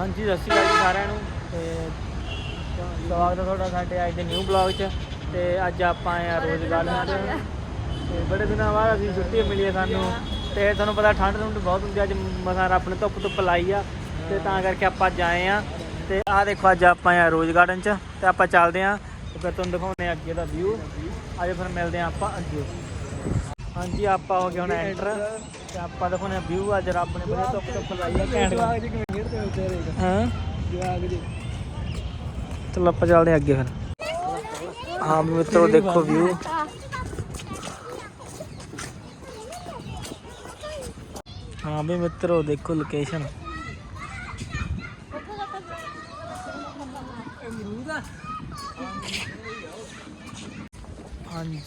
ਹਾਂਜੀ ਸਤਿ ਸ਼੍ਰੀ ਅਕਾਲ ਜੀ ਸਾਰਿਆਂ ਨੂੰ। ਤੇ ਸਵਾਗਤ ਹੈ ਤੁਹਾਡਾ ਸਾਡੇ ਅੱਜ ਦੇ ਨਿਊ ਬਲੌਗ 'ਚ। ਤੇ ਅੱਜ ਆਪਾਂ ਆਏ ਆ ਰੋਜ਼ ਗਾਰਡਨ 'ਚ ਤੇ ਬੜੇ ਦਿਨਾਂ ਬਾਅਦ ਅਸੀਂ ਛੁੱਟੀ ਮਿਲੀ ਹੈ ਸਾਨੂੰ। ਤੇ ਤੁਹਾਨੂੰ ਪਤਾ ਠੰਡ ਠੰਡ ਬਹੁਤ ਹੁੰਦੀ ਅੱਜ ਮਸਾਂ ਰੱਬ ਨੇ ਧੁੱਪ ਧੁੱਪ ਲਾਈ ਆ। ਤੇ ਤਾਂ ਕਰਕੇ ਆਪਾਂ ਅੱਜ ਆਏ ਆ ਤੇ ਆਹ ਦੇਖੋ ਅੱਜ ਆਪਾਂ ਆਏ ਆ ਰੋਜ਼ ਗਾਰਡਨ 'ਚ। ਤੇ ਆਪਾਂ ਚੱਲਦੇ ਆ ਤੇ ਫਿਰ ਤੁਹਾਨੂੰ ਦਿਖਾਉਂਦੇ ਆ ਅੱਗੇ ਦਾ ਵਿਊ ਅੱਜ ਫਿਰ ਮਿਲਦੇ ਆ ਆਪਾਂ ਅੱਗੇ। ਹਾਂਜੀ ਆਪਾਂ ਹੋ ਗਏ ਹੁਣ ਐਂਟਰ ਤੇ ਆਪਾਂ ਦਿਖਾਉਂਦੇ ਆ ਵਿਊ ਅੱਜ ਰੱਬ ਨੇ ਬੜੇ ਧੁੱਪ ਧੁੱਪ ਲਾਈ ਆ ਘੈਂਟ। ਹਾਂ ਚਲੋ ਆਪਾਂ ਚੱਲਦੇ ਅੱਗੇ ਫਿਰ। ਹਾਂ ਮਿੱਤਰੋ ਦੇਖੋ ਵਿਊ ਹਾਂ ਵੀ ਮਿੱਤਰੋ ਦੇਖੋ ਲੋਕੇਸ਼ਨ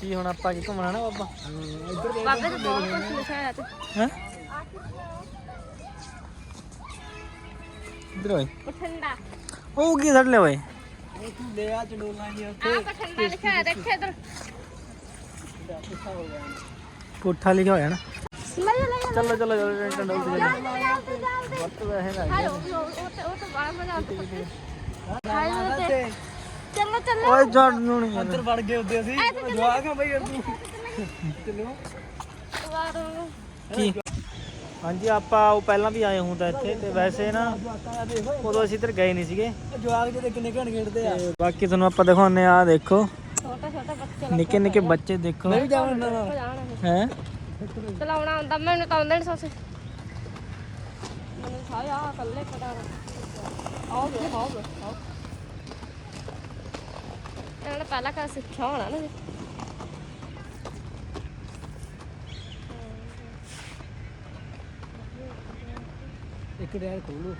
ਹਾਂਜੀ ਹੁਣ ਆਪਾਂ ਕੀ ਘੁੰਮਣਾ ਨਾ ਬਾਬਾ? ਬਾਬੇ ਤੇ ਬਹੁਤ ਕੁਝ ਲਿਖਿਆ ਹੋਇਆ ਤੇ ਹੈ? ਇਧਰ ਓਏ। ਉਹ ਠੰਡਾ ਉਹ ਕੀ ਛੱਡ ਲਿਆ ਓਏ? ਆ ਤਾਂ ਠੰਡਾ ਲਿਖਿਆ ਹੋਇਆ ਦੇਖੇ ਇਧਰ। ਪੁੱਠਾ ਲਿਖਿਆ ਹੋਇਆ ਨਾ। ਲੈ ਲੈ ਲੈ ਚਲੋ ਚਲੋ ਚਲੋ ਟੈਂਸ਼ਨ ਡੋਲ ਤੇ ਵਕਤ ਵੈਸੇ ਲੱਗ ਹਾਏ ਗਿਆ। ਉਹ ਉਹ ਤੇ ਉਹ ਤਾਂ ਬੜਾ ਮਜ਼ਾ ਆਉਂਦਾ ਹਾਏ ਉਹ ਤੇ ਚਲੋ ਚਲੋ। ਓਏ ਜੜ ਨੂੰ ਨਹੀਂ ਅੰਦਰ ਵੜ ਗਏ ਉੱਤੇ ਅਸੀਂ। ਜਵਾਕ ਆ ਬਈ ਤੂੰ ਚਲੋ। ਵਾਰੋ ਕੀ? ਹਾਂਜੀ ਆਪਾਂ ਉਹ ਪਹਿਲਾਂ ਵੀ ਆਏ ਹੁੰਦਾ ਇੱਥੇ ਤੇ ਵੈਸੇ ਨਾ ਉਦੋਂ ਅਸੀਂ ਇੱਧਰ ਗਏ ਨਹੀਂ ਸੀਗੇ। ਜਵਾਕ ਜਿਹੜੇ ਕਿੰਨੇ ਘਣ ਖੇਡਦੇ ਆ। ਬਾਕੀ ਤੁਹਾਨੂੰ ਆਪਾਂ ਦਿਖਾਉਂਦੇ ਆ ਦੇਖੋ। ਛੋਟਾ ਛੋਟਾ ਬੱਚਾ ਨਿੱਕੇ ਨਿੱਕੇ ਬੱਚੇ ਦੇਖੋ। ਮੈਂ ਵੀ ਜਾਣਾ ਹੈ? ਚਲਾਉਣਾ ਆਉਂਦਾ ਮੈਨੂੰ ਤਾਂ ਆਉਂਦਾ ਨਹੀਂ ਸੋਸੇ। ਮੈਨੂੰ ਸਾਇਆ ਕੱਲੇ ਕਟਾਣਾ ਆਓ ਆਓ। ਇਹਨਾਂ ਨੇ ਪਹਿਲਾਂ ਕਾ ਸਿੱਖਿਆ ਹੋਣਾ ਨਾ ਜੀ। ਇੱਕ ਡੈਰ ਖੋਲੋ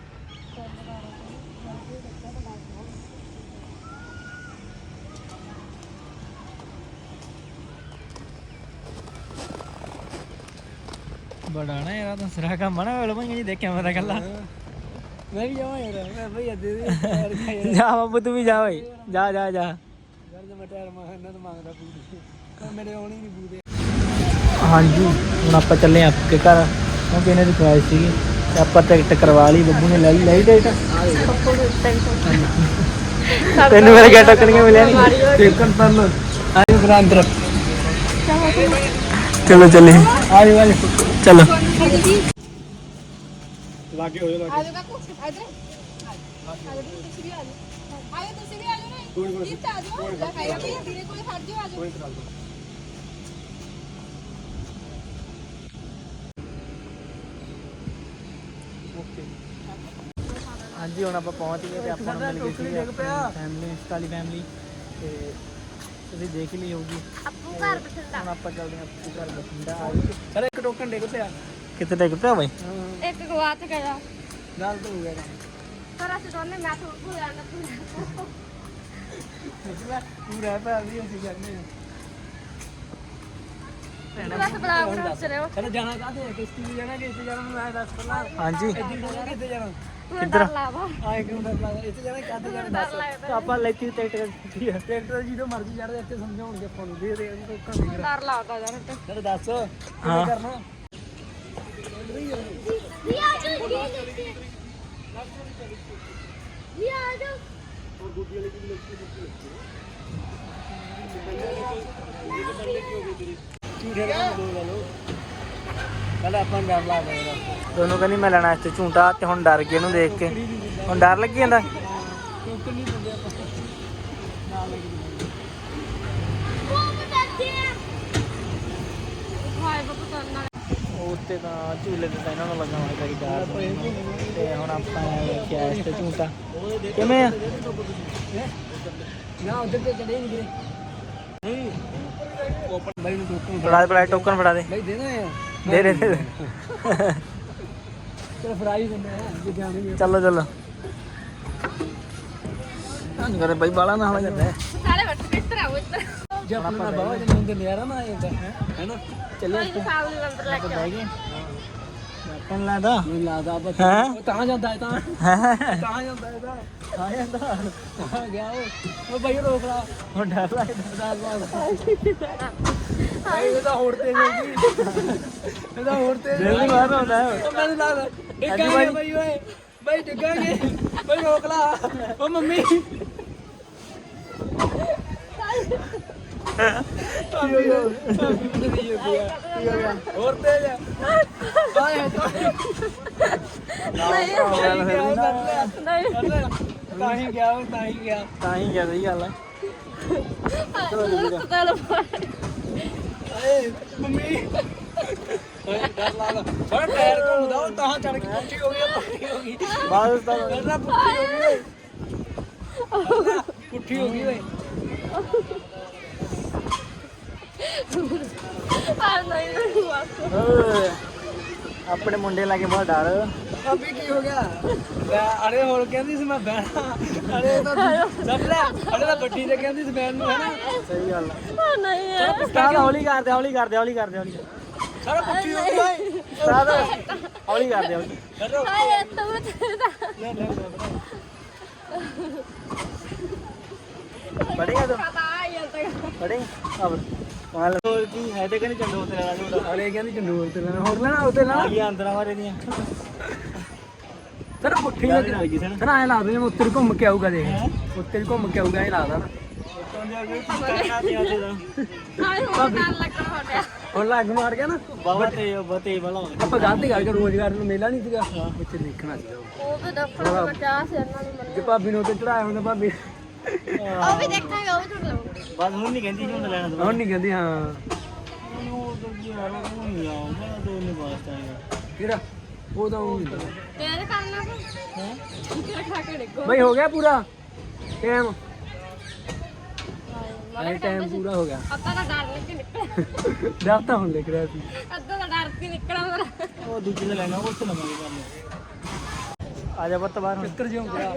ਬੜਾ ਨਾ ਯਾਰ ਤਾਂ ਸਿਰਾ ਕੰਮ ਨਾ ਵੇਲ ਭਾਈ ਜੀ ਦੇਖਿਆ ਮੈਂ ਤਾਂ ਕੱਲਾ ਮੈਂ ਵੀ ਜਾਵਾਂ ਯਾਰ ਮੈਂ ਬਈ ਅੱਦੇ ਯਾਰ ਜਾ ਬਾਬੂ ਤੂੰ ਵੀ ਜਾ ਓਏ। ਜਾ ਜਾ ਜਾ। ਯਾਰ ਜੇ ਮੈਂ ਟਾਇਰ ਮੰਗਦਾ ਤਾਂ ਮੰਗਦਾ ਪੂਰੀ ਪਰ ਮੇਰੇ ਆਉਣੀ ਨਹੀਂ ਪੂਰੇ ਹਾਂਜੀ ਹੁਣ ਆਪਾਂ ਚੱਲੇ ਆਂ ਅੱਗੇ ਘਰ ਕਿਉਂਕਿ ਇਹਨੇ ਦੀ ਖਵਾਇਸ਼ ਸੀਗੀ। ਤੇ ਆਪਾਂ ਟਿਕਟ ਕਰਵਾ ਲਈ ਬੱਬੂ ਨੇ ਲੈ ਲਈ ਲੈ ਲਈ ਟਿਕਟ ਤੈਨੂੰ ਮੇਰੇ ਗੇਟ ਟੱਕਣੀਆਂ ਮਿਲਿਆ ਨਹੀਂ ਅੰਦਰ। ਚਲੋ ਚੱਲੇ ਆਜੋ ਆਜੋ ਚਲੋ। ਲਾਗੇ ਹੋ ਜਾ ਆਜੋ ਕਾਕੂ ਆਜੋ। ਆਜੋ ਤੁਸੀਂ ਵੀ ਤੁਸੀਂ ਵੀ ਆਜੋ ਨਾ। ਇੱਥੇ ਆਜੋ ਲੈ ਖਾਇਆ ਵੀ ਵੀਰੇ ਕੋਲੇ ਖੜ ਜਾਓ। ਆਜੋ ਹਾਂਜੀ ਹੁਣ ਆਪਾਂ ਪਹੁੰਚ ਗਏ ਤੇ ਆਪਾਂ ਨੂੰ ਮਿਲ ਗਈ ਸੀ ਫੈਮਿਲੀ ਇੰਸਟਾਲੀ ਫੈਮਿਲੀ ਤੇ ਤੁਸੀਂ ਦੇਖ ਹੀ ਲਈ ਹੋਊਗੀ। ਅੱਪੂ ਘਰ ਬਠਿੰਡਾ। ਹੁਣ ਆਪਾਂ ਚੱਲਦੇ ਹਾਂ ਆਪਣੇ ਘਰ ਬਠਿੰਡਾ ਆ ਗਏ ਅਰੇ ਇੱਕ ਟੋਕਨ ਡੇਗ ਪਿਆ। ਕਿੱਥੇ ਟਿਕ ਪਿਆ ਬਈ ਇੱਕ ਗਵਾਚ ਗਿਆ ਨਾਲ ਤਾਂ ਹੋ ਗਿਆ ਕੰਮ ਪਰ ਅਸੀਂ ਦੋਨੇ ਮੈਂ ਤੋਂ ਭੁੱਲ ਜਾਂਦਾ ਭੁੱਲ ਤੂੰ ਰਹਿ ਪਿਆ ਵੀ ਅਸੀਂ ਜਾਂਦੇ ਆ। ਬਸ ਬਲਾ ਬਣਾ ਚ ਰਹੋ। ਚਲ ਜਾਣਾ ਕਾਹਦੇ ਕਿਸ਼ਤੀ ਤੇ ਜਾਣਾ ਕਿਸ਼ਤੀ ਜਾਣਾ? ਮੈਂ ਦੱਸ ਪਹਿਲਾਂ ਹਾਂਜੀ। ਇੱਥੇ ਜਾਣਾ ਕਿੱਥੇ ਜਾਣਾ? ਕਿੱਧਰ? ਲਾਵਾ ਆਏ ਕਿਉਂ ਡਰ ਲੱਗਦਾ? ਇੱਥੇ ਜਾਣਾ ਕਾਹਦੇ ਜਾਣਾ? ਦੱਸ। ਤਾਂ ਆਪਾਂ ਲੈਤੀ ਟਰੈਕਟਰ ਜਦੋਂ ਮਰਜ਼ੀ ਚੜਦੇ ਇੱਥੇ ਸਮਝਾਉਣਗੇ ਆਪਾਂ ਨੂੰ। ਦੇ ਦੇ ਉਹਨੂੰ ਟੋਕਨ ਦੇ ਡਰ ਲੱਗਦਾ ਯਾਰ ਤੇ। ਚਲ ਦੱਸ ਹਾਂ। ਕੀ ਕਰਨਾ? ਵੀ ਆ ਜਾਓ ਇਹਦਾ। ਦੋਨੋਂ ਕਹਿੰਦੀ ਮੈਂ ਲੈਣਾ ਇੱਥੇ ਝੂਟਾ ਤੇ ਹੁਣ ਡਰ ਗਏ ਇਹਨੂੰ ਦੇਖ ਕੇ। ਹੁਣ ਡਰ ਲੱਗੀ ਜਾਂਦਾ? ਹਾਏ ਉੱਤੇ ਤਾਂ ਝੂਲੇ ਤੇ ਤਾਂ ਇਹਨਾਂ ਨੂੰ ਲੱਗਾ ਹੋਇਆ ਕਰੀ ਡਰ ਤੇ ਹੁਣ ਆਪਾਂ ਵੇਖਿਆ ਇਸ ਤੇ ਝੂਟਾ। ਕਿਵੇਂ ਆ? ਨਾ ਉਧਰ ਤੇ ਚੜੇ ਨਹੀਂ ਵੀਰੇ ਨਹੀਂ ਓਪਨ ਬਾਈ ਨੂੰ ਟੋਕਨ ਫੜਾ ਦੇ ਟੋਕਨ ਫੜਾ ਦੇ। ਬਾਈ ਦੇ ਦੇ। ਦੇ ਦੇ। ਤੇ ਫਰਾਈ ਦਿੰਦੇ ਆ ਚਲੋ ਚਲੋ। ਹਾਂ ਕਰੇ ਬਾਈ ਬਾਲਾ ਨਾ ਹੋ ਜਾਂਦਾ ਹੈ ਸਾਰੇ ਬੱਟ ਇੱਧਰ ਆਓ ਇੱਧਰ। ਜੇ ਆਪਣਾ ਨਾ ਬਾਵਾ ਜੇ ਹੁੰਦੇ ਨਿਆਰਾ ਨਾ ਆਏਗਾ ਹੈਨਾ? ਚੱਲੇ ਕੋਈ ਸਾਲ ਦੇ ਅੰਦਰ ਲੈ ਕੇ ਆਓ ਬਹਿ ਗਏ। ਟੋਕਨ ਲਾਦਾ ਮੈਨੂੰ ਲੱਗਦਾ ਬਸ ਹੈਂ? ਉਹ ਤਾਂ ਜਾਂਦਾ ਹੈ ਤਾਂ। ਹੈ? ਤਾਂ ਜਾਂਦਾ ਹੈ ਤਾਂ। ਤਾਂ ਜਾਂਦਾ। ਤਾਂ ਗਿਆ ਉਹ। ਉਹ ਬਾਈ ਰੋਕ ਲਾ। ਹੁਣ ਡਰ ਲੱਗਦਾ ਬਾਸ ਇਹ ਤਾਂ। ਹੋਰ ਤੇ ਹੋਗੀ ਇਹ ਤਾਂ ਹੋਰ ਤੇ ਦਿਲ ਦੀ ਬਾਤ ਹੁੰਦਾ ਹੈ। ਉਹ ਮੈਨੂੰ ਲੱਗਦਾ ਇੱਕ ਆ ਗਿਆ ਬਾਈ। ਓਏ। ਬਈ ਡਿੱਗਾਂਗੇ। ਬਈ ਰੋਕ ਲਾ। ਓ ਮੰਮੀ। ਹੋਰ ਤੇਜ ਆਏ ਨਹੀਂ ਤਾਂ ਹੀ ਗਿਆ ਉਹ ਤਾਂ ਹੀ ਗਿਆ ਤਾਂ ਹੀ ਕਿਹਾ ਸਹੀ ਗੱਲ ਪਤਾ ਲੱਗ ਏ ਮੰਮੀ ਓਏ ਡਰ ਲੱਗਦਾ ਬੜਾ ਟਾਇਰ ਘੁੰਮਦਾ ਉਹ ਤਾਂ ਚੜ ਕੇ ਪੁੱਠੀ ਹੋ ਗਈ ਪੁੱਠੀ ਹੋ ਗਈ ਬਾਅਦ ਤਾਂ ਡਰਨਾ ਪੁੱਠੀ ਹੋ ਗਈ ਓਏ ਪੁੱਠੀ ਹੋ ਗਈ ਓਏ ਨਹੀਂ ਓਏ, ਆਪਣੇ ਮੁੰਡੇ ਲਾ ਕੇ ਬਹੁਤ ਡਰ। ਅਬੀ ਕੀ ਹੋ ਗਿਆ? ਮੈਂ ਅਰੇ ਹੋਰ ਕਹਿੰਦੀ ਸੀ ਮੈਂ ਬਹਿਣਾ। ਅਰੇ ਤਾਂ ਸਭ ਲੈ। ਅਰੇ ਤਾਂ ਵੱਡੀ ਤੇ ਕਹਿੰਦੀ ਸੀ ਬਹਿਣ ਨੂੰ ਹੈ ਨਾ ਸਹੀ ਗੱਲ ਆ। ਆ ਨਹੀਂ ਹੈ ਸਟਾਰਟ ਹੌਲੀ ਕਰਦੇ ਹੌਲੀ ਕਰਦੇ ਹੌਲੀ ਕਰਦੇ ਹੌਲੀ ਸਾਰਾ ਪੁੱਠੀ ਹੋ ਗਈ ਹੌਲੀ ਕਰਦੇ ਹੌਲੀ। ਕਰੋ। ਹਾਏ ਤੂੰ ਤੇਰਾ ਲੈ ਲੈ ਪੜੇਗਾ ਤੂੰ? ਪਤਾ ਆ ਜਾਂਦਾ। ਪੜੇ ਅਬ ਮਾਲ ਹੋਰ ਕੀ ਹੈ ਤੇ ਕਹਿੰਦੇ ਚੰਡੋ ਤੇ ਲੈਣਾ ਝੂਟਾ ਅਰੇ ਕਹਿੰਦੀ ਚੰਡੂਰ ਤੇ ਲੈਣਾ ਹੋਰ ਲੈਣਾ ਉੱਤੇ ਆ ਲੈਣਾ ਅੰਦਰਾਂ ਵਾਰੇ ਦੀਆਂ ਤੇਰਾ ਪੁੱਠੀ ਲੱਗ ਲੱਗੀ ਸੀ ਨਾ ਤੇਰਾ ਐ ਲੱਗਦਾ ਜਿਵੇਂ ਉੱਤੇ ਘੁੰਮ ਕੇ ਆਊਗਾ ਦੇਖ ਉੱਤੇ ਘੁੰਮ ਕੇ ਆਊਗਾ ਐ ਲੱਗਦਾ ਨਾ ਹੁਣ ਲੱਗ ਮਾਰ ਗਿਆ ਨਾ ਬਾਬਾ ਤੇ ਬਤੇ ਬਲਾ ਆਪਾਂ ਗਲਤੀ ਕਰਕੇ ਰੋਜ਼ਗਾਰ ਨੂੰ ਮੇਲਾ ਨਹੀਂ ਸੀਗਾ ਉੱਥੇ ਦੇਖਣਾ ਸੀਗਾ ਉਹ। ਉਹ ਵੀ ਦੱਸਣਾ ਇਹਨਾਂ ਨੂੰ ਜੇ ਭਾਬੀ ਨੂੰ ਉੱਤੇ ਚੜਾਇਆ ਹੁੰਦਾ, ਭਾਬੀ ਉਹ ਵੀ ਦੇਖਾਂਗੇ ਉਹ ਵੀ ਝੂਠ ਲਵਾਂਗੇ ਬਸ ਹੁਣ ਨਹੀਂ ਕਹਿੰਦੀ ਝੂਟਾ ਲੈਣਾ ਤਾਂ ਹੁਣ ਨਹੀਂ ਕਹਿੰਦੀ ਹਾਂ। ਉਹ ਤਾਂ ਕੀ ਹਾਲ ਹੈ ਉਹ ਨਹੀਂ ਆਉਂ ਮੈਂ ਤਾਂ ਉਹਨੇ ਵਾਸਤਾ ਹੈ ਕਿਹੜਾ? ਉਹ ਤਾਂ ਉਹ ਨਹੀਂ ਤੇਰੇ ਕਰਨਾ ਹੈ? ਕਿਹੜਾ ਖਾ ਕੇ ਡਿੱਗੋ ਬਈ ਹੋ ਗਿਆ ਪੂਰਾ? ਟਾਈਮ ਹਾਏ ਐ ਟਾਈਮ ਪੂਰਾ ਹੋ ਗਿਆ। ਅੱਧਾ ਤਾਂ ਡਰ ਲੱਗ ਕੇ ਨਿਕਲਿਆ। ਡਰ ਤਾਂ ਹੁਣ ਲਿਖ ਰਿਹਾ ਸੀ। ਅੱਧਾ ਤਾਂ ਡਰ ਕੇ ਨਿਕਲਿਆ ਮੇਰਾ ਉਹ ਦੂਜੇ ਦਾ ਲੈਣਾ ਉਹ ਤੇ ਲਵਾਂਗੇ ਕੰਮ। ਆ ਜਾ ਬੱਤ ਬਾਹਰ ਹੁਣ। ਕਿੱਕਰ ਜਿਉਂ ਗਿਆ।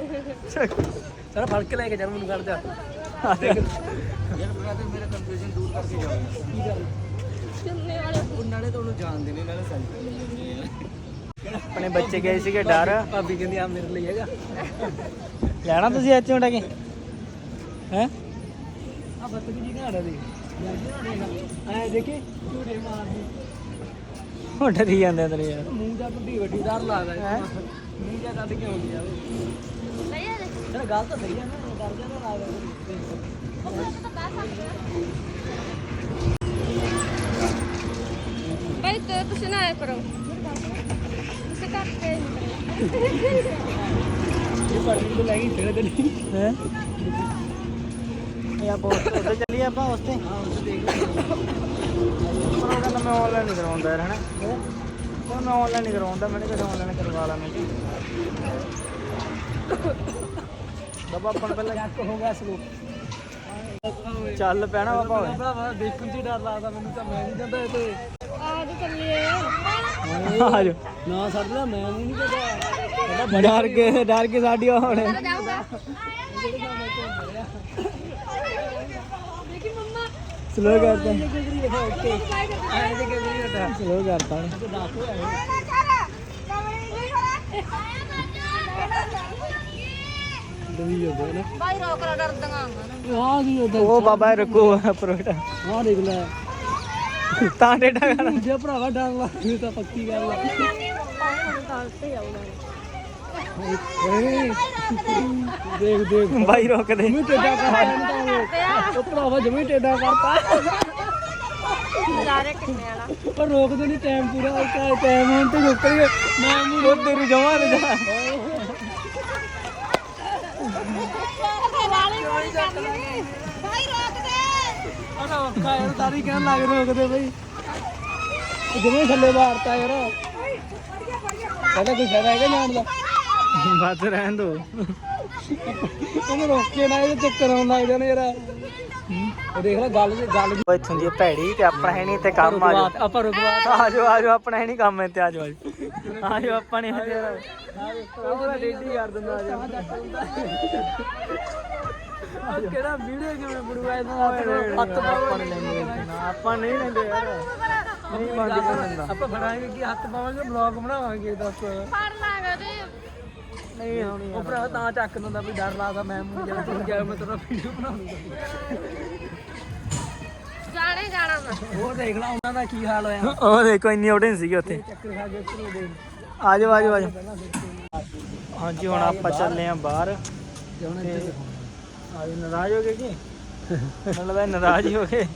ਸਾਰਾ ਫੜ ਕੇ ਲੈ ਕੇ ਚੱਲ ਮੈਨੂੰ ਕਰ ਜਾ। ਯਾਰ ਤੇ ਮੇਰਾ ਕੰਫਿਊਜ਼ਨ ਦੂਰ ਕਰਕੇ ਜਾਊਂਗਾ ਕੀ ਗੱਲ? ਚੁੰਨੇ ਵਾਲੇ। ਉਹ ਨਾਲੇ ਤੁਹਾਨੂੰ ਜਾਣਦੇ ਨੇ ਨਾਲੇ ਸੈਲਫੀ ਆਪਣੇ ਬੱਚੇ ਗਏ ਸੀਗੇ ਡਰ। ਭਾਬੀ ਕਹਿੰਦੀ ਆ ਮੇਰੇ ਲਈ ਹੈਗਾ। ਲੈਣਾ ਤੁਸੀਂ ਇੱਥੇ ਹੁੰਦਾ ਕਿ? ਹੈ? ਆ ਬੱਤਕ ਜੀ ਨੇ ਆੜਾ ਦੇ ਐ ਦੇਖੀ ਝੂੜੇ ਮਾਰਦੀ। ਉਹ ਡਰੀ ਜਾਂਦੇ ਅੰਦਰ ਯਾਰ। ਮੂੰਹ ਦਾ ਵੱਡੀ ਵੱਡੀ ਡਰ ਲੱਗਦਾ ਹੈ? ਮੂੰਹ ਜਾ ਕੱਢ ਕੇ ਆਉਂਦੀ ਗੱਲ ਤਾਂ ਸਹੀ ਹੈ ਨਾ ਡਰ ਜਾ ਨਾ ਲੱਗਦਾ ਭਾਈ ਤੇ ਤੁਸੀਂ ਨਾ ਆਇਆ ਕਰੋ। ਤੁਸੀਂ ਘਰ ਤੇ ਇਹ ਪਾਰਟੀ ਤੋਂ ਲੈ ਗਈ ਤੇਰੇ ਤੇ ਨਹੀਂ। ਹੈ? ਇਹ ਆਪਾਂ ਉੱਥੇ ਚੱਲੀਏ ਆਪਾਂ ਉਸ ਤੇ ਹਾਂ ਉਹ ਦੇਖ ਲੈ ਪਰ ਉਹ ਕਹਿੰਦਾ ਮੈਂ ਆਨਲਾਈਨ ਨਹੀਂ ਕਰਵਾਉਂਦਾ ਯਾਰ ਹਨਾ? ਪਰ ਮੈਂ ਆਨਲਾਈਨ ਨਹੀਂ ਕਰਵਾਉਂਦਾ ਮੈਨੇ ਕਿਹਾ ਆਨਲਾਈਨ ਕਰਵਾ ਲਾ ਮੈਂ ਕਿਹਾ ਬਾਬਾ ਆਪਾਂ ਨੂੰ ਪਹਿਲਾਂ ਚੱਕ ਹੋ ਗਿਆ ਸਲੋ ਚੱਲ ਪੈਣਾ ਬਾਬਾ ਓਏ। ਭਰਾਵਾ ਦੇਖਣ 'ਚ ਡਰ ਲੱਗਦਾ ਮੈਨੂੰ ਤਾਂ ਮੈਂ ਨਹੀਂ ਜਾਂਦਾ ਇਹ ਤੇ ਆ ਜੀ ਚੱਲੀਏ ਆ ਜਾ ਨਾ ਸਾਡਾ ਮੈਂ ਨਹੀਂ ਪਤਾ ਡਰ ਕੇ ਡਰ ਕੇ ਸਾਡੀ ਹੁਣ। ਸਲੋ ਕਰਤਾ ਸਲੋ ਕਰਤਾ ਦਵੀ ਜਾਂਦਾ ਨਾ ਲਾ ਉਹ ਬਾਬਾ ਰੁਕੋ ਪਰੋਟਾ ਆ ਦੇਖ ਲੈ ਤਾਂ ਡੇਟਾ ਕਰ ਜੇ ਭਰਾਵਾ ਡਰ ਲੱਗ ਤਾਂ ਪੱਕੀ ਗੱਲ ਆ ਦੇਖ ਦੇਖ ਬਾਈ ਰੋਕ ਦੇ ਜਮੀ ਟੇਡਾ ਕਰਤਾ ਉਹ ਭਰਾਵਾ ਜਮੀ ਟੇਡਾ ਕਰਤਾ। ਨਜ਼ਾਰੇ ਕਿੰਨੇ ਆਣਾ ਪਰ ਰੋਕਦੇ ਨਹੀਂ ਟਾਈਮ ਪੂਰਾ ਟਾਈਮ ਹੁਣ ਤੇ ਰੁਕ ਰਹੀ ਹੈ ਮੈਂ ਮੂੰਹ ਉਹ ਤੇਰੀ ਜਮਾ ਨਹੀਂ ਜਾ। ਭਾਈ ਰੋਕ ਦੇ ਅਨਾ ਔਖਾ ਯਾਰ ਤਾਰੀ ਕਹਿਣ ਲੱਗ ਰੋਕਦੇ ਬਈ। ਜਮੇ ਥੱਲੇ ਮਾਰਤਾ ਯਾਰ। ਕਹਿੰਦਾ ਕੋਈ ਫਾਇਦਾ ਹੈਗਾ ਜਾਣ ਦਾ? ਬਸ ਰਹਿਣ ਦੋ। ਉਹਨੂੰ ਰੋਕ ਕੇ ਨਾ ਇਹਦੇ ਚੱਕਰ ਆਉਣ ਲੱਗ ਜਾਣੇ ਯਾਰ। ਉਹ ਦੇਖ ਲੈ ਗੱਲ ਗੱਲ ਉਹ ਇੱਥੋਂ ਦੀ ਭੈੜੀ ਤੇ ਆਪਣਾ ਹੈ ਨਹੀਂ ਤੇ ਕੰਮ ਆ ਜਾਓ ਆਪਾਂ ਰੁਕਵਾ ਆ ਜਾਓ ਆ ਜਾਓ ਆਪਣਾ ਹੈ ਨਹੀਂ ਕੰਮ ਇੱਥੇ ਆ ਜਾਓ ਆ ਜਾਓ ਆਪਾਂ ਨੇ ਹਜੇ। ਉਹ ਤਾਂ ਡੇਡੀ ਕਰ ਦਿੰਦਾ ਆ ਜਾ। ਕਿਹੜਾ ਵੀਡੀਓ ਕਿਵੇਂ ਬਣੂਆ ਇਹਦਾ? ਹੱਥ ਆਪਾਂ ਨਹੀਂ ਲੈਂਦੇ। ਨਾ, ਆਪਾਂ ਨਹੀਂ ਲੈਂਦੇ ਯਾਰ। ਨਹੀਂ ਮੰਨਦੀ ਕੋਈ ਆਪਾਂ ਫੜਾਂਗੇ ਕਿ ਹੱਥ ਪਾਵਾਂਗੇ ਬਲੌਗ ਬਣਾਵਾਂਗੇ ਦੱਸ। ਫੜ ਲਾਂਗੇ ਤੇ ਨਹੀਂ ਹੋਣੀ ਉਹ ਭਰਾ ਤਾਂ ਚੱਕ ਦਿੰਦਾ ਵੀ ਡਰ ਲੱਗਦਾ ਮੈਂ ਮੂੰਹ ਜਾ ਤੂੰ ਗਿਆ ਮੈਂ ਤੇਰਾ ਵੀਡੀਓ ਬਣਾਉਂਗਾ ਜਾਣੇ ਜਾਣਾ ਮੈਂ। ਉਹ ਦੇਖ ਲਾ ਉਹਨਾਂ ਦਾ ਕੀ ਹਾਲ ਹੋਇਆ। ਉਹ ਦੇਖੋ ਇੰਨੀ ਆਡੀਅנס ਸੀਗੀ ਉੱਥੇ। ਚੱਕਰ ਖਾ ਕੇ ਉੱਤਰ ਦੇ। ਆ ਜਾਓ ਆ ਜਾਓ ਆ ਜਾਓ। ਹਾਂਜੀ ਹੁਣ ਆਪਾਂ ਚੱਲੇ ਆ ਬਾਹਰ। ਆਜ ਨਾਰਾਜ਼ ਹੋ ਗਏ ਕੀ? ਮਤਲਬ ਇਹ ਨਾਰਾਜ਼ ਹੀ ਗਏ।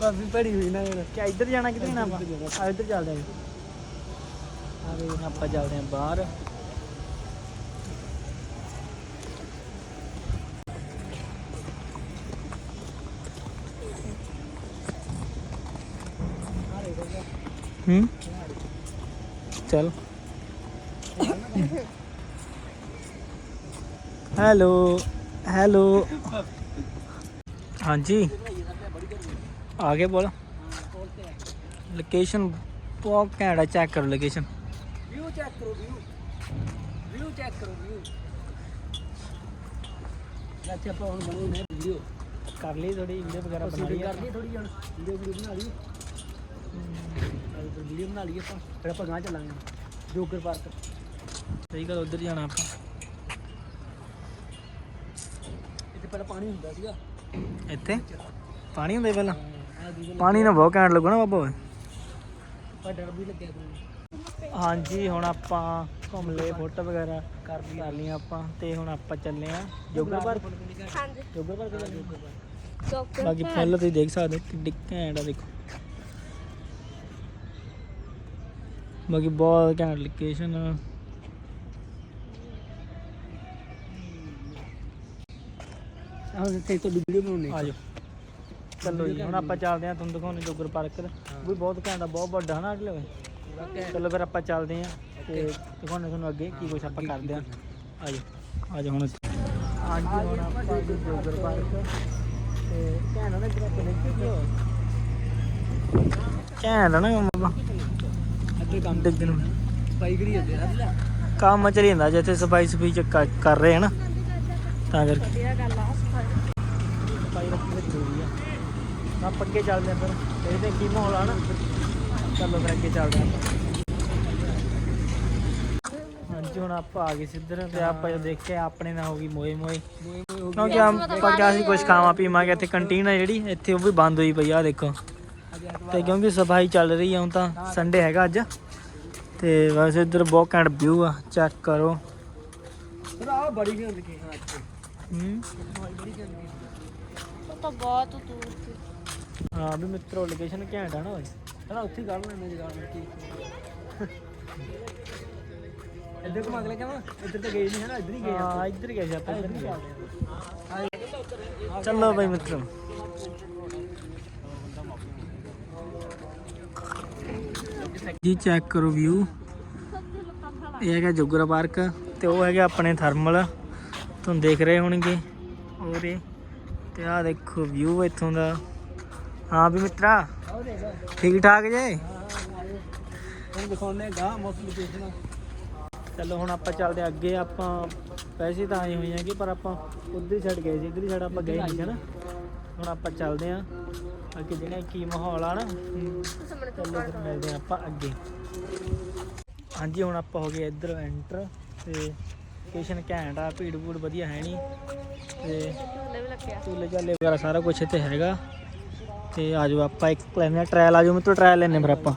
ਭਾਬੀ ਭੜੀ ਹੋਈ ਨਾ ਯਾਰ ਕਿ ਇੱਧਰ ਜਾਣਾ ਕਿਤੇ ਨਾ ਆਪਾਂ? ਆ ਇੱਧਰ ਚੱਲਦੇ ਆ ਆ ਵੀ ਆਪਾਂ ਚੱਲਦੇ ਆ ਬਾਹਰ। ਹੂੰ ਚਲ ਹੈਲੋ ਹੈਲੋ ਹਾਂਜੀ ਆ ਗਏ ਬੋਲ ਲੋਕੇਸ਼ਨ ਬਹੁਤ ਘੈਂਟ ਆ ਚੈੱਕ ਕਰੋ ਲੋਕੇਸ਼ਨ ਵਿਊ ਚੈੱਕ ਕਰੋ ਵਿਊ ਵਿਊ ਚੈੱਕ ਕਰੋ ਵਿਊ ਅੱਛਾ ਆਪਾਂ ਹੁਣ ਬਣਾਉਣੀ ਨੇ ਵੀਡੀਓ ਕਰ ਲਈ ਥੋੜੀ ਵੀਡੀਓ ਵਗੈਰਾ ਬਣਾ ਅਸੀਂ ਲਈ ਕਰ ਲਈ ਥੋੜੀ ਜਣ ਵੀਡੀਓ ਵੀਡੀਓ ਬਣਾ ਲਈ ਵੀਡੀਓ ਬਣਾ ਲਈ ਆਪਾਂ ਫਿਰ ਆਪਾਂ ਗਾਂ ਚੱਲਾਂਗੇ। Jogger park. ਸਹੀ ਗੱਲ ਉਧਰ ਜਾਣਾ ਆਪਾਂ। ਇੱਥੇ ਪਹਿਲਾਂ ਪਾਣੀ ਹੁੰਦਾ ਸੀਗਾ। ਇੱਥੇ? ਪਾਣੀ ਹੁੰਦਾ ਸੀ ਪਹਿਲਾਂ। ਆ ਦੂਜੇ ਪਾਣੀ ਨਾ ਬਹੁਤ ਘੈਂਟ ਲੱਗੂ ਨਾ ਬਾਬਾ ਓਏ। ਪਰ ਡਰ ਵੀ ਲੱਗਿਆ ਤੂੰ ਹਾਂਜੀ ਹੁਣ ਆਪਾਂ ਘੁੰਮ ਲਏ ਫੋਟੋ ਵਗੈਰਾ ਕਰ ਲਈਆਂ ਆਪਾਂ ਤੇ ਹੁਣ ਆਪਾਂ ਚੱਲੇ ਆ ਜੋਗਰ ਪਾਰਕ। ਹਾਂਜੀ। Jogger park? ਬਾਕੀ ਫੁੱਲ ਤੁਸੀਂ ਦੇਖ ਸਕਦੇ ਹੋ ਕਿੱਡੀ ਘੈਂਟ ਆ ਦੇਖੋ। ਬਾਕੀ ਬਹੁਤ ਘੈਂਟ ਲੋਕੇਸ਼ਨ ਆ। ਆਹ ਇੱਥੇ ਤੋਂ ਵੀਡੀਓ ਬਣਾਉਣੀ ਆ। ਜਾਓ। ਚਲੋ ਜੀ ਹੁਣ ਆਪਾਂ ਚੱਲਦੇ ਆ ਤੁਹਾਨੂੰ ਦਿਖਾਉਣੇ ਜੋਗਰ ਪਾਰਕ ਵੀ ਬਹੁਤ ਘੈਂਟ ਆ ਬਹੁਤ ਵੱਡਾ ਹਨਾ ਅਗਲੇ ਚਲੋ ਫਿਰ ਆਪਾਂ ਚੱਲਦੇ ਆ ਤੇ ਦਿਖਾਉਣੇ ਤੁਹਾਨੂੰ ਅੱਗੇ ਕੀ ਕੁਛ ਆਪਾਂ ਕਰਦੇ ਆ ਆ ਜਾਓ ਆ ਜਾਓ ਹੁਣ ਅੱਜ ਹੁਣ ਆਪਾਂ ਜੀ ਜੋਗਰ ਪਾਰਕ ਤੇ ਘੈਂਟ ਆ ਨਾ ਜਿਹੜਾ ਆਪਾਂ ਦੇਖੀ ਕੀ ਹੋਇਆ ਘੈਂਟ ਆ ਨਾ। ਬਾਬਾ ਅੱਗੇ ਕੰਮ ਡਿੱਗਣ ਨੂੰ। ਸਫ਼ਾਈ ਕਰੀ ਜਾਂਦੇ ਆ। ਲੈ ਕੰਮ ਚੱਲੀ ਜਾਂਦਾ ਜਿੱਥੇ ਸਫ਼ਾਈ ਸਫ਼ਾਈ ਚ ਕਰ- ਰਹੇ ਹਨ ਤਾਂ ਕਰਕੇ। ਵਧੀਆ ਗੱਲ ਆ ਸਫ਼ਾਈ ਸਫ਼ਾਈ ਰੱਖਣੀ ਤਾਂ ਜ਼ਰੂਰੀ ਆ। ਤਾਂ ਆਪਾਂ ਅੱਗੇ ਚੱਲਦੇ ਆਂ ਫਿਰ। ਦੇਖਦੇ ਕੀ ਮਾਹੌਲ ਆ ਨਾ। ਚਲੋ ਫਿਰ ਅੱਗੇ ਚੱਲਦੇ ਆਂ ਹਾਂਜੀ ਹੁਣ ਆਪਾਂ ਆ ਗਏ ਸਿੱਧਰ ਤੇ ਆਪਾਂ ਜਦੋਂ ਦੇਖਿਆ ਆਪਣੇ ਨਾਲ ਹੋ ਗਈ ਮੋਏ ਮੋਏ। ਕਿਉਂਕਿ ਆਪਾਂ ਕਿਹਾ ਸੀ ਕੁਝ ਖਾਵਾਂ ਪੀਵਾਂਗੇ ਇੱਥੇ ਕੰਟੀਨ ਆ ਜਿਹੜੀ ਇੱਥੇ ਉਹ ਵੀ ਬੰਦ ਹੋਈ ਪਈ ਆ ਦੇਖੋ। ਤੇ ਕਿਉਂਕਿ ਸਫ਼ਾਈ ਚੱਲ ਰਹੀ ਆ ਹੁਣ ਤਾਂ ਸੰਡੇ ਹੈਗਾ ਅੱਜ। ਤੇ ਵੈਸੇ ਇੱਧਰ ਬਹੁਤ ਘੈਂਟ ਵਿਊ ਆ ਚੈੱਕ ਕਰੋ। ਆ ਬੜੀ ਵੀ ਹੁੰਦੀ ਕੀ ਹਾਂ? ਇੱਥੇ ਹੂੰ ਬੜੀ ਵੀ ਹੁੰਦੀ ਉਹ ਤਾਂ ਬਹੁਤ ਦੂਰ ਸੀ। ਹਾਂ ਵੀ ਮਿੱਤਰੋ ਲੋਕੇਸ਼ਨ ਘੈਂਟ ਆ ਨਾ ਓਏ। ਚਲੋ ਉੱਥੇ ਕਰ ਲੈਣੇ ਜਗਾੜ ਮਿੱਟੀ ਇੱਧਰ ਘੁਮਾ ਕੇ ਲੈ ਜਾਵਾਂ ਇੱਧਰ ਤਾਂ ਗਏ ਨਹੀਂ ਹੈ ਨਾ ਇੱਧਰ ਹੀ ਗਏ ਹਾਂ ਇੱਧਰ ਗਏ ਸੀ ਆਪਾਂ ਇੱਧਰ ਹੀ ਗਏ। ਚਲੋ ਬਈ ਮਿੱਤਰੋ। ਜੀ ਚੈੱਕ ਕਰੋ ਵਿਊ ਇਹ ਹੈਗਾ ਜੋਗਰਾ ਪਾਰਕ ਤੇ ਉਹ ਹੈਗਾ ਆਪਣੇ ਥਰਮਲ। ਤੁਹਾਨੂੰ ਦੇਖ ਰਹੇ ਹੋਣਗੇ ਹੋਰ ਇਹ ਤੇ ਆਹ ਦੇਖੋ ਵਿਊ ਇੱਥੋਂ ਦਾ। ਹਾਂ ਵੀ ਮਿੱਤਰਾ ਠੀਕ ਠਾਕ ਜੇ? ਹੁਣ ਦਿਖਾਉਂਦੇ ਗਾ ਮੌਸਮ ਲੋਕੇਸ਼ਨ ਚਲੋ ਹੁਣ ਆਪਾਂ ਚੱਲਦੇ ਹਾਂ। ਅੱਗੇ ਆਪਾਂ ਪੈਸੇ ਤਾਂ ਆਏ ਹੋਏ ਆਂਗੇ ਪਰ ਆਪਾਂ ਉਧਰ ਹੀ ਛੱਡ ਗਏ ਸੀ। ਇੱਧਰ ਹੀ ਛੱਡ ਆਪਾਂ ਗਏ ਨਹੀਂ ਸੀ ਹੁਣ ਆਪਾਂ ਚੱਲਦੇ ਆਂ ਅੱਗੇ ਜਿਹੜਾ ਕੀ ਮਾਹੌਲ ਆ ਨਾ ਚਲੋ ਫਿਰ ਮਿਲਦੇ ਆਪਾਂ ਅੱਗੇ। ਹਾਂਜੀ ਹੁਣ ਆਪਾਂ ਹੋ ਗਏ ਇੱਧਰ ਐਂਟਰ ਤੇ ਲੋਕੇਸ਼ਨ ਘੈਂਟ ਆ ਭੀੜ ਭੂੜ ਵਧੀਆ ਹੈ ਨਹੀਂ ਤੇ ਝੂਲੇ ਝੂਲੇ ਵਗੈਰਾ ਸਾਰਾ ਕੁਝ ਇੱਥੇ ਹੈਗਾ। ਤੇ ਆਜੋ ਆਪਾਂ ਇੱਕ ਲੈਣੇ ਟ੍ਰਾਇਲ ਆਜੋ ਮੈਂ ਤੋਂ ਟ੍ਰਾਇਲ ਲੈਣੇ ਫਿਰ ਆਪਾਂ।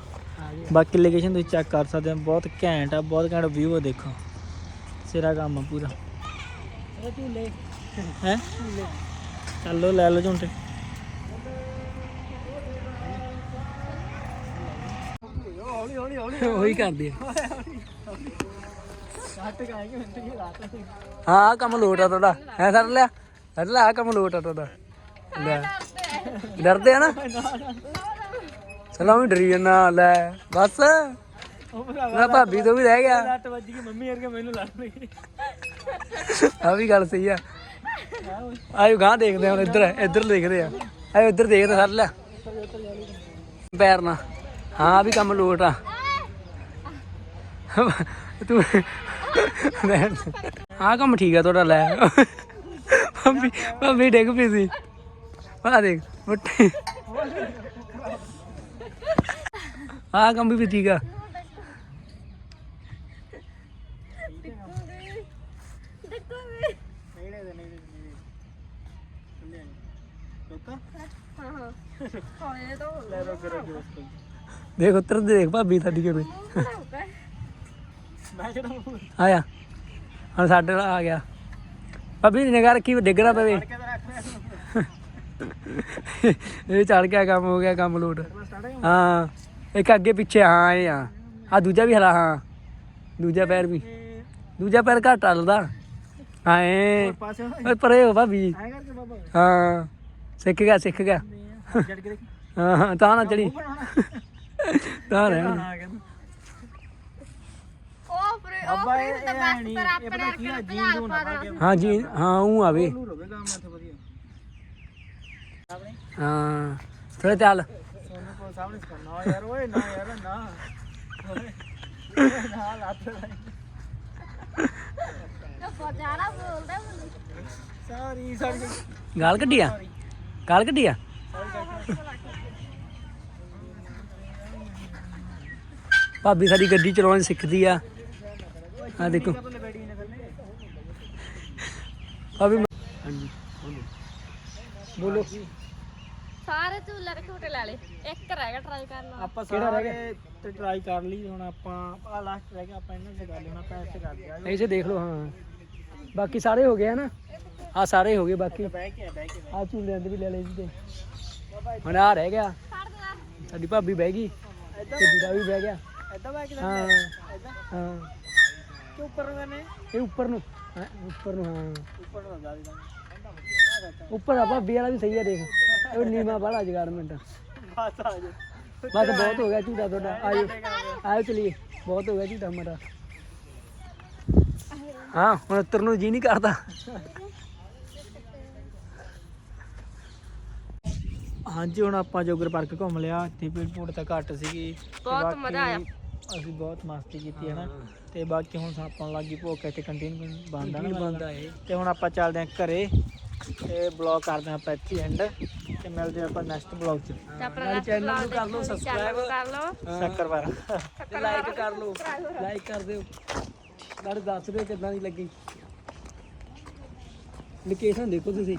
ਬਾਕੀ ਲੋਕੇਸ਼ਨ ਤੁਸੀਂ ਚੈੱਕ ਕਰ ਸਕਦੇ ਹੋ ਬਹੁਤ ਘੈਂਟ ਆ ਬਹੁਤ ਘੈਂਟ ਵਿਊ ਆ ਦੇਖੋ। ਸਿਰਾ ਕੰਮ ਆ ਪੂਰਾ। ਝੂਲੇ। ਹੈ? ਚੱਲੋ ਲੈ ਲਓ ਝੁੰਟੇ ਹੌਲੀ ਹੌਲੀ ਹੌਲੀ ਉਹੀ ਕਰਦੇ ਆ। ਹਾਂ, ਆਹ ਕੰਮ ਲੋਟ ਆ ਤੁਹਾਡਾ। ਹੈ ਸਰ ਲਿਆ? ਸਰ ਲਿਆ, ਆਹ ਕੰਮ ਲੋਟ ਆ ਤੁਹਾਡਾ। ਲੈ। ਡਰਦੇ ਆ ਨਾ? ਚਲੋ ਡਰੀ ਜਨਾ ਲੈ, ਬਸ। ਮੈਂ ਭਾਬੀ ਤੋਂ ਵੀ ਰਹਿ ਗਿਆ। ਲੱਟ ਵੱਜ ਗਈ ਮੰਮੀ ਵਰਗੇ ਮੈਨੂੰ ਲੜ ਪਈ ਆ ਵੀ ਗੱਲ ਸਹੀ ਆ। ਆਇਓ ਗਾਂ ਦੇਖਦੇ ਆ ਹੁਣ ਇੱਧਰ ਇੱਧਰ ਦੇਖਦੇ ਆ। ਆਇਓ ਇੱਧਰ ਦੇਖਦੇ ਸਰ ਲੈ ਪੈਰ ਨਾ ਹਾਂ, ਆਹ ਵੀ ਕੰਮ ਲੋਟ ਆ। ਤੂੰ ਆ ਕੰਮ ਠੀਕ ਆ ਤੁਹਾਡਾ ਲੈ। ਮੰਮੀ ਮੰਮੀ ਡਿੱਗ ਪਈ ਸੀ। ਆ ਦੇਖ ਮੁੱਠੀ। ਆ ਕੰਮ ਵੀ ਠੀਕ ਆ। ਦੇਖ ਉੱਤਰ ਦੇਖ ਭਾਬੀ ਸਾਡੀ ਕਿਵੇਂ। ਆਇਆ। ਹੁਣ ਸਾਡੇ ਨਾਲ ਆ ਗਿਆ। ਭਾਬੀ ਨਿਗਾਹ ਰੱਖੀ, ਡਿੱਗਣਾ ਪਵੇ। ਇਹ ਚੜ ਗਿਆ, ਕੰਮ ਹੋ ਗਿਆ, ਕੰਮ ਲੋਟ। ਹਾਂ, ਇੱਕ ਅੱਗੇ ਪਿੱਛੇ, ਹਾਂ, ਇਹ ਆ। ਆ ਦੂਜਾ ਵੀ ਹਲਾ, ਹਾਂ। ਦੂਜਾ ਪੈਰ ਵੀ। ਦੂਜਾ ਪੈਰ ਘੱਟ ਹਲਦਾ ਹਾਂ ਓਏ, ਪਰੇ ਹੋ ਭਾਬੀ। ਹਾਂ, ਸਿੱਖ ਗਿਆ ਸਿੱਖ ਗਿਆ। ਹਾਂ ਹਾਂ, ਤਾਂ ਨਾ ਚੜੀ ਤਾਂ ਰਹਿਣ ਉਹ ਇਹ ਇਹ ਬਸ ਨਹੀਂ ਇਹ ਆਪਣੇ ਕੀ ਆ ਜੀਨ ਹਾਂ ਜੀ ਹਾਂ ਉਹ ਆਵੇ ਵਧੀਆ। ਹਾਂ ਥੋੜੇ ਚੱਲ। ਸੋਨੂੰ ਕੋਲ ਸਾਹਮਣੇ ਕਰਨਾ ਯਾਰ ਓਏ ਨਾ ਯਾਰ ਨਾ। ਓਏ ਓਏ ਨਾ ਲੱਤ ਲਾਈ। ਉਹ ਜ਼ਿਆਦਾ ਬੋਲਦਾ ਮੈਨੂੰ ਸਾਰੀ ਸਾਰੀ। ਗਾਲ ਕੱਢੀ ਆ? ਗਾਲ ਕੱਢੀ ਆ? ਭਾਬੀ ਸਾਡੀ ਗੱਡੀ ਚਲਾਉਣੀ ਸਿੱਖਦੀ ਆ। ਆ ਦੇਖੋ। ਭਾਬੀ ਮੈਂ- ਹਾਂਜੀ ਬੋਲੋ। ਸਾਰੇ ਝੂਲੇ ਦੇ ਝੂਟੇ ਲੈ ਲਏ। ਇੱਕ ਰਹਿ ਗਿਆ ਟਰਾਈ ਕਰਨਾ ਆਪਾਂ ਕਿਹੜਾ ਰਹਿ ਸਾਰੇ ਤੇ ਟਰਾਈ ਕਰ ਲਈ ਹੁਣ ਆਪਾਂ ਆ ਲਾਸਟ ਰਹਿ ਗਿਆ ਆਪਾਂ ਇਹਨਾਂ ਤੇ ਕਰ ਲੈਣਾ ਪੈਸੇ ਕਰ ਦਿਆ ਐਸੇ ਦੇਖ ਲਓ ਹਾਂ ਬਾਕੀ ਸਾਰੇ ਹੋ ਗਏ ਆ ਨਾ? ਆ ਸਾਰੇ ਹੋ ਗਏ ਬਾਕੀ। ਬਹਿ ਕੇ ਬਹਿ ਕੇ ਆ ਝੂਲਿਆਂ ਦੇ ਵੀ ਲੈ ਲਏ ਜੀ ਤੇ। ਹੁਣ ਆ ਰਹਿ ਗਿਆ। ਦੇ ਸਾਡੀ ਭਾਬੀ ਬਹਿ ਗਈ ਤੇ ਵੀਰਾ ਵੀ ਬਹਿ ਗਿਆ। ਐਦਾਂ ਬਹਿ ਕੇ ਹਾਂ ਐਦਾਂ ਹਾਂ। ਕਿ ਉੱਪਰ ਨੂੰ ਕਰਨੇ ਇਹ ਉੱਪਰ ਨੂੰ। ਹਾਂ, ਉੱਪਰ ਨੂੰ ਹਾਂ। ਉੱਪਰ ਨੂੰ ਤਾਂ ਉੱਪਰ ਆ ਭਾਬੀ ਵਾਲਾ ਵੀ ਸਹੀ ਆ ਦੇਖ। ਉਹ ਨੀਮਾ ਵਾਲਾ ਜਗਾਰਮੈਂਟ ਬਸ ਆ ਜਾ। ਬਸ ਬਹੁਤ ਹੋ ਗਿਆ ਝੂਟਾ ਤੁਹਾਡਾ। ਆਇਓ। ਆਇਓ ਚਲੀਏ। ਬਹੁਤ ਹੋ ਗਿਆ ਝੂਟਾ ਮੇਰਾ ਹਾਂ ਹੁਣ ਉੱਤਰ ਨੂੰ ਜੀ ਨਹੀਂ ਕਰਦਾ। ਹਾਂਜੀ ਹੁਣ ਆਪਾਂ ਜੋਗਰ ਪਾਰਕ ਘੁੰਮ ਲਿਆ। ਇੱਥੇ ਭੀੜ ਭੂੜ ਤਾਂ ਘੱਟ ਸੀਗੀ। ਤੇ ਬਹੁਤ ਮਜ਼ਾ ਆਇਆ। ਅਸੀਂ ਬਹੁਤ ਮਸਤੀ ਕੀਤੀ ਹੈ ਨਾ। ਤੇ ਬਾਕੀ ਹੁਣ ਆਪਾਂ ਲੱਗੀ ਭੁੱਖ ਇੱਥੇ ਕੰਟੀਨ ਬੰਦ ਨਾ ਬੰਦ ਇਹ। ਤੇ ਹੁਣ ਆਪਾਂ ਚੱਲਦੇ ਆਂ ਘਰੇ ਤੇ ਬਲੌਗ ਕਰਦੇ ਆਂ ਆਪਾਂ ਇੱਥੇ ਐਂਡ ਤੇ ਮਿਲਦੇ ਆਂ ਆਪਾਂ ਨੈਕਸਟ ਬਲੌਗ 'ਚ। ਤੇ ਆਪਣਾ ਨਾਲੇ next channel ਨੂੰ vlog ਕਰ ਲਓ ਦੇਖੋ, subscribe। channel ਕਰ ਲਓ। ਸ਼ੱਕਰਵਾਰਾ। ਤੇ ਲਾਈਕ ਕਰ ਲਓ ਲਾਈਕ ਕਰ ਦਿਓ। ਨਾਲੇ ਦੱਸ ਦਿਓ ਕਿੱਦਾਂ ਦੀ ਲੱਗੀ। ਲੋਕੇਸ਼ਨ ਦੇਖੋ ਤੁਸੀਂ।